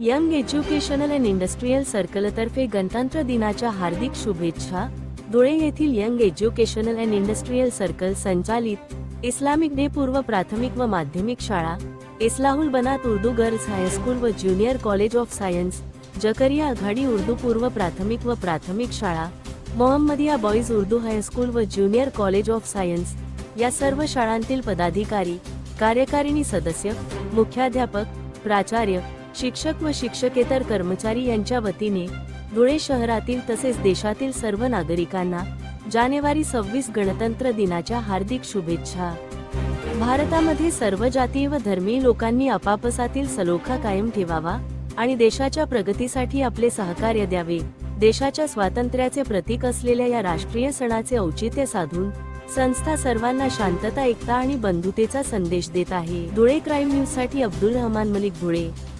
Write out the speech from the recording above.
Young educational and industrial सर्कलतर्फे गणतंत्र दिनाच्या हार्दिक शुभेच्छा. धुळे येथील young educational and industrial circle संचालित इस्लामिक डे पूर्व प्राथमिक व माध्यमिक शाळा. Islahul Banat Urdu girls high school व junior college of science. Zakariya आघाडी उर्दू पूर्व प्राथमिक व प्राथमिक शाळा. Mohammadiya boys Urdu high school व ज्युनियर कॉलेज ऑफ सायन्स. या सर्व शाळांतील पदाधिकारी कार्यकारिणी सदस्य मुख्याध्यापक प्राचार्य शिक्षक व शिक्षकेतर कर्मचारी यांच्या वतीने धुळे शहरातील तसेच देशातील सर्व नागरिकांना जानेवारी सव्वीस गणतंत्र दिनाच्या हार्दिक शुभेच्छा. भारतामध्ये सर्व जातीय व धर्मीय लोकांनी आपापसातील सलोखा कायम ठेवावा आणि देशाच्या प्रगतीसाठी आपले सहकार्य द्यावे. देशाच्या स्वातंत्र्याचे प्रतीक असलेल्या या राष्ट्रीय सणाचे औचित्य साधून संस्था सर्वांना शांतता एकता आणि बंधुतेचा संदेश देत आहे. धुळे क्राईम न्यूजसाठी अब्दुल रहमान मलिक धुळे.